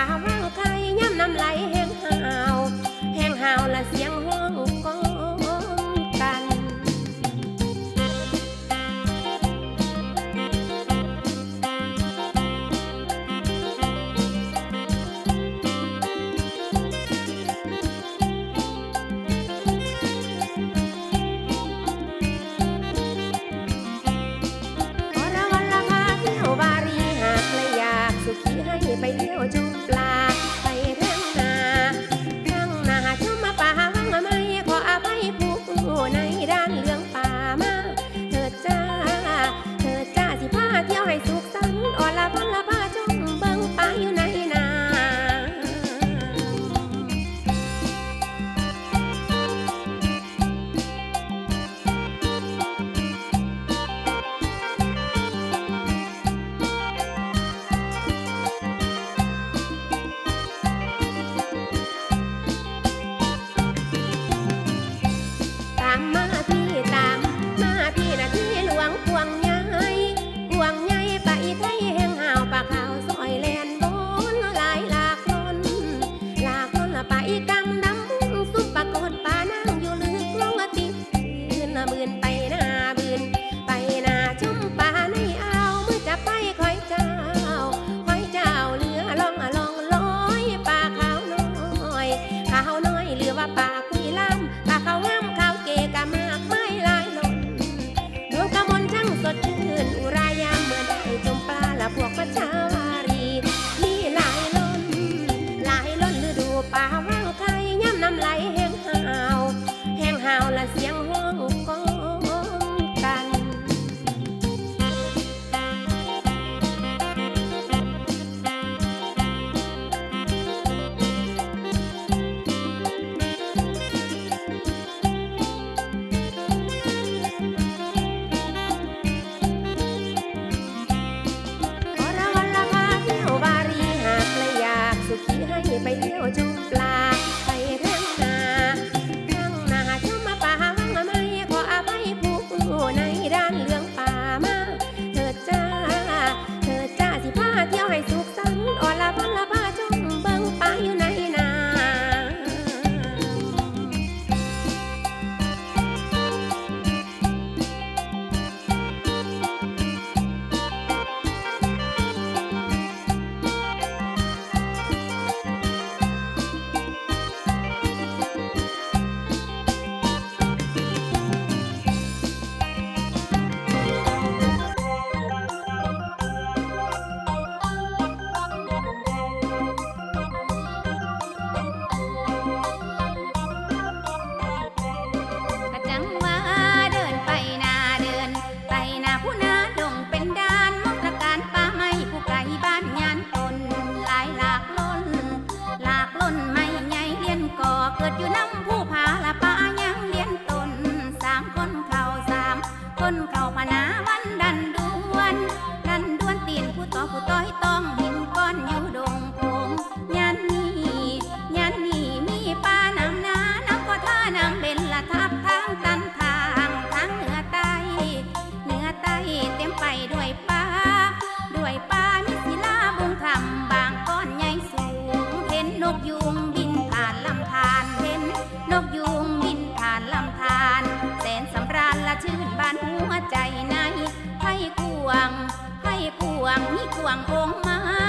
I papá. ต้อยต้องหินก้อนอยู่ดงโงยันนี่ยันนี่มีป้านำนาน้ำก็ท่านำเป็นละทับทางตันทางทางเหนือใต้เหนือใต้เต็มไปด้วยป้า ด้วยป้ามิศิลาบุงทำบางก้อนใหญ่สูง เห็นนกยุงบินผ่านลำธารเห็นนกยุ วงองค์มัง